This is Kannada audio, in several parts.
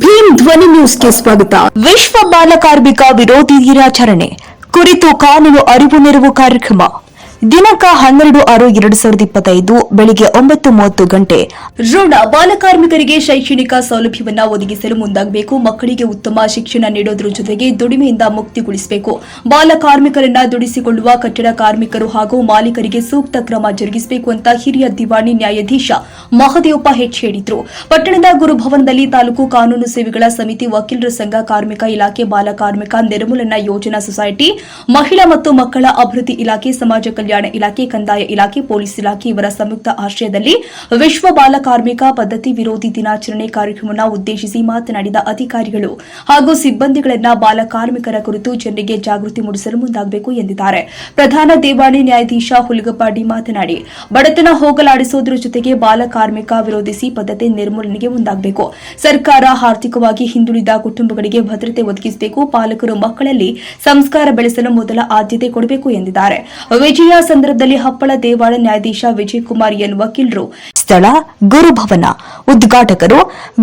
ಭೀಮ್ ಧ್ವನಿ ನ್ಯೂಸ್ಗೆ ಸ್ವಾಗತ. ವಿಶ್ವ ಬಾಲಕಾರ್ಮಿಕ ವಿರೋಧಿ ದಿನಾಚರಣೆ ಕುರಿತು ಕಾನೂನು ಅರಿವು ನೆರವು ಕಾರ್ಯಕ್ರಮ. ದಿನಾಂಕ ಹನ್ನೆರಡು ಆರು ಎರಡು ಸಾವಿರದ ಇಪ್ಪತ್ತೈದು ಬೆಳಿಗ್ಗೆ ಒಂಬತ್ತು ಮೂವತ್ತು ಗಂಟೆ. ಋಣ ಬಾಲಕಾರ್ಮಿಕರಿಗೆ ಶೈಕ್ಷಣಿಕ ಸೌಲಭ್ಯವನ್ನು ಒದಗಿಸಲು ಮುಂದಾಗಬೇಕು. ಮಕ್ಕಳಿಗೆ ಉತ್ತಮ ಶಿಕ್ಷಣ ನೀಡೋದ್ರ ಜೊತೆಗೆ ದುಡಿಮೆಯಿಂದ ಮುಕ್ತಿಗೊಳಿಸಬೇಕು. ಬಾಲಕಾರ್ಮಿಕರನ್ನ ದುಡಿಸಿಕೊಳ್ಳುವ ಕಟ್ಟಡ ಕಾರ್ಮಿಕರು ಹಾಗೂ ಮಾಲೀಕರಿಗೆ ಸೂಕ್ತ ಕ್ರಮ ಜರುಗಿಸಬೇಕು ಅಂತ ಹಿರಿಯ ದಿವಾಣಿ ನ್ಯಾಯಾಧೀಶ ಮಹದೇವಪ್ಪ ಹೆಚ್ ಹೇಳಿದ್ರು. ಪಟ್ಟಣದ ಗುರುಭವನದಲ್ಲಿ ತಾಲೂಕು ಕಾನೂನು ಸೇವೆಗಳ ಸಮಿತಿ ವಕೀಲರ ಸಂಘ ಕಾರ್ಮಿಕ ಇಲಾಖೆ ಬಾಲ ಕಾರ್ಮಿಕ ನಿರ್ಮೂಲನಾ ಯೋಜನಾ ಸೊಸೈಟಿ, ಮಹಿಳಾ ಮತ್ತು ಮಕ್ಕಳ ಅಭಿವೃದ್ಧಿ ಇಲಾಖೆ ಸಮಾಜ ಇಲಾಖೆ, ಕಂದಾಯ ಇಲಾಖೆ, ಪೊಲೀಸ್ ಇಲಾಖೆ ಇವರ ಸಂಯುಕ್ತ ಆಶ್ರಯದಲ್ಲಿ ವಿಶ್ವ ಬಾಲ ಕಾರ್ಮಿಕ ಪದ್ಧತಿ ವಿರೋಧಿ ದಿನಾಚರಣೆ ಕಾರ್ಯಕ್ರಮವನ್ನು ಉದ್ದೇಶಿಸಿ ಮಾತನಾಡಿದ ಅಧಿಕಾರಿಗಳು ಹಾಗೂ ಸಿಬ್ಬಂದಿಗಳನ್ನ ಬಾಲ ಕಾರ್ಮಿಕರ ಕುರಿತು ಜನರಿಗೆ ಜಾಗೃತಿ ಮೂಡಿಸಲು ಮುಂದಾಗಬೇಕು ಎಂದಿದ್ದಾರೆ. ಪ್ರಧಾನ ದೇವಾಣಿ ನ್ಯಾಯಾಧೀಶ ಹುಲಗಪಾಡಿ ಮಾತನಾಡಿ, ಬಡತನ ಹೋಗಲಾಡಿಸುವುದರ ಜೊತೆಗೆ ಬಾಲ ಕಾರ್ಮಿಕ ವಿರೋಧಿಸಿ ಪದ್ಧತಿ ನಿರ್ಮೂಲನೆಗೆ ಮುಂದಾಗಬೇಕು. ಸರ್ಕಾರ ಆರ್ಥಿಕವಾಗಿ ಹಿಂದುಳಿದ ಕುಟುಂಬಗಳಿಗೆ ಭದ್ರತೆ ಒದಗಿಸಬೇಕು. ಪಾಲಕರು ಮಕ್ಕಳಲ್ಲಿ ಸಂಸ್ಕಾರ ಬೆಳೆಸಲು ಮೊದಲ ಆದ್ಯತೆ ಕೊಡಬೇಕು ಎಂದಿದ್ದಾರೆ. ವಿಜಯ ಸಂದರ್ಭದಲ್ಲಿ ಹಪ್ಪಳ ದೇವಾಳ ನ್ಯಾಯಾಧೀಶ ವಿಜಯ್ ಕುಮಾರ್ ಎನ್ ವಕೀಲರು. ಸ್ಥಳ ಗುರುಭವನ. ಉದ್ಘಾಟಕರು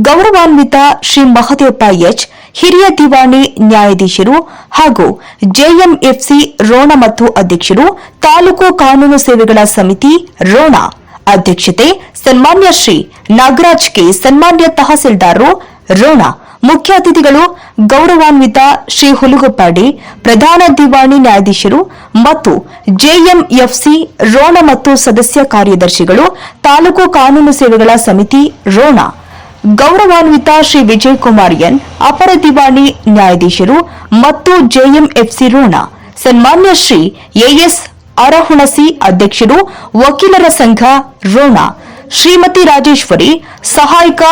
ಗೌರವಾನ್ವಿತ ಶ್ರೀ ಮಹದೇವಪ್ಪ ಎಚ್, ಹಿರಿಯ ದಿವಾಣಿ ನ್ಯಾಯಾಧೀಶರು ಹಾಗೂ ಜೆಎಂಎಫ್ಸಿ ರೋಣ ಮತ್ತು ಅಧ್ಯಕ್ಷರು, ತಾಲೂಕು ಕಾನೂನು ಸೇವೆಗಳ ಸಮಿತಿ ರೋಣ. ಅಧ್ಯಕ್ಷತೆ ಸನ್ಮಾನ್ಯ ಶ್ರೀ ನಾಗರಾಜ್ ಕೆ, ಸನ್ಮಾನ್ಯ ತಹಸೀಲ್ದಾರರು ರೋಣ. ಮುಖ್ಯ ಅತಿಥಿಗಳು ಗೌರವಾನ್ವಿತ ಶ್ರೀ ಹುಲುಗುಪ್ಪಾಡಿ, ಪ್ರಧಾನ ದಿವಾಣಿ ನ್ಯಾಯಾಧೀಶರು ಮತ್ತು ಜೆಎಂಎಫ್ಸಿ ರೋಣ ಮತ್ತು ಸದಸ್ಯ ಕಾರ್ಯದರ್ಶಿಗಳು, ತಾಲೂಕು ಕಾನೂನು ಸೇವೆಗಳ ಸಮಿತಿ ರೋಣ. ಗೌರವಾನ್ವಿತ ಶ್ರೀ ವಿಜಯ್ ಕುಮಾರ್ ಎನ್, ಅಪರ ದಿವಾಣಿ ನ್ಯಾಯಾಧೀಶರು ಮತ್ತು ಜೆಎಂಎಫ್ಸಿ ರೋಣ. ಸನ್ಮಾನ್ಯ ಶ್ರೀ ಎಎಸ್ ಅರಹುಣಸಿ ಅಧ್ಯಕ್ಷರು, ವಕೀಲರ ಸಂಘ ರೋಣ. ಶ್ರೀಮತಿ ರಾಜೇಶ್ವರಿ, ಸಹಾಯಕ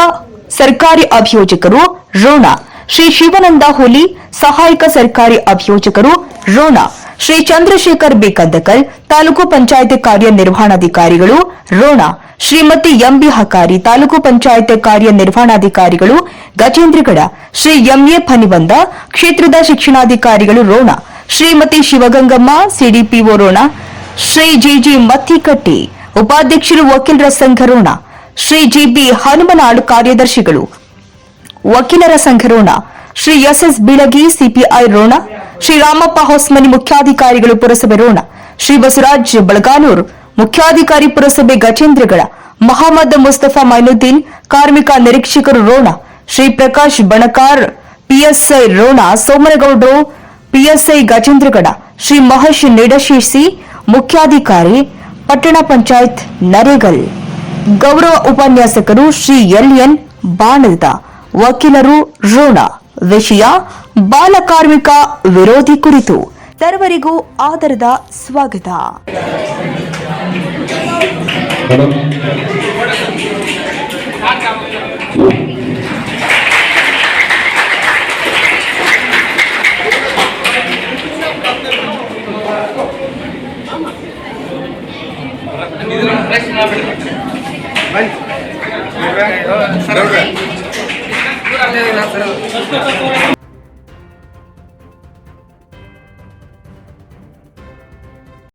ಸರ್ಕಾರಿ ಅಭಿಯೋಜಕರು ರೋಣ ಶ್ರೀ ಶಿವಾನಂದ ಹುಲಿ, ಸಹಾಯಕ ಸರ್ಕಾರಿ ಅಭಿಯೋಜಕರು ರೋಣ ಶ್ರೀ ಚಂದ್ರಶೇಖರ್ ಬಿ. ತಾಲೂಕು ಪಂಚಾಯತ್ ಕಾರ್ಯನಿರ್ವಹಣಾಧಿಕಾರಿಗಳು ರೋಣ ಶ್ರೀಮತಿ ಎಂಬಿ ಹಕಾರಿ, ತಾಲೂಕು ಪಂಚಾಯತ್ ಕಾರ್ಯನಿರ್ವಹಣಾಧಿಕಾರಿಗಳು ಗಜೇಂದ್ರಗಡ. ಶ್ರೀ ಎಂಎ ಫನಿಬಂದ ಕ್ಷೇತ್ರದ ಶಿಕ್ಷಣಾಧಿಕಾರಿಗಳು ರೋಣ ಶ್ರೀಮತಿ ಶಿವಗಂಗಮ್ಮ, ಸಿಡಿಪಿಒ ರೋಣ ಶ್ರೀ ಜಿಜಿ ಮತ್ತಿಕಟ್ಟಿ, ಉಪಾಧ್ಯಕ್ಷರು ವಕೀಲರ ಸಂಘ ರೋಣ ಶ್ರೀ ಜಿಬಿ ಹನುಮನಾಳ್ ಕಾರ್ಯದರ್ಶಿಗಳು. ವಕೀಲರ ಸಂಘ ರೋಣ ಶ್ರೀ ಎಸ್ಎಸ್ ಬಿಳಗಿ ಸಿಪಿಐ ರೋಣ ಶ್ರೀ ರಾಮಪ್ಪ ಹೊಸ್ಮನಿ ಮುಖ್ಯಾಧಿಕಾರಿಗಳು ಪುರಸಭೆ ರೋಣ ಶ್ರೀ ಬಸವರಾಜ್ ಬಳಗಾನೂರ್ ಮುಖ್ಯಾಧಿಕಾರಿ ಪುರಸಭೆ ಗಜೇಂದ್ರಗಳ ಮಹಮ್ಮದ್ ಮುಸ್ತಫಾ ಮೈನುದ್ದೀನ್ ಕಾರ್ಮಿಕ ನಿರೀಕ್ಷಕರು ರೋಣ ಶ್ರೀ ಪ್ರಕಾಶ್ ಬಣಕಾರ್ ಪಿಎಸ್ಐ ರೋಣ ಸೋಮನಗೌಡರು ಪಿಎಸ್ಐ ಗಜೇಂದ್ರಗಡ. ಶ್ರೀ ಮಹೇಶ್ ನಿಡಶೇಸಿ ಮುಖ್ಯಾಧಿಕಾರಿ, ಪಟ್ಟಣ ಪಂಚಾಯತ್ ನರೇಗಲ್. ಗೌರವ ಉಪನ್ಯಾಸಕರು ಶ್ರೀ ಎಲ್ ಎನ್ ಬಾಣದ ವಕೀಲರು ಋಣ ವಿಷಯ ಬಾಲಕಾರ್ಮಿಕ ವಿರೋಧಿ ಕುರಿತು ಸರ್ವರಿಗೂ ಆಧಾರದ ಸ್ವಾಗತ. ಪ್ರಶ್ನೆ Bueno,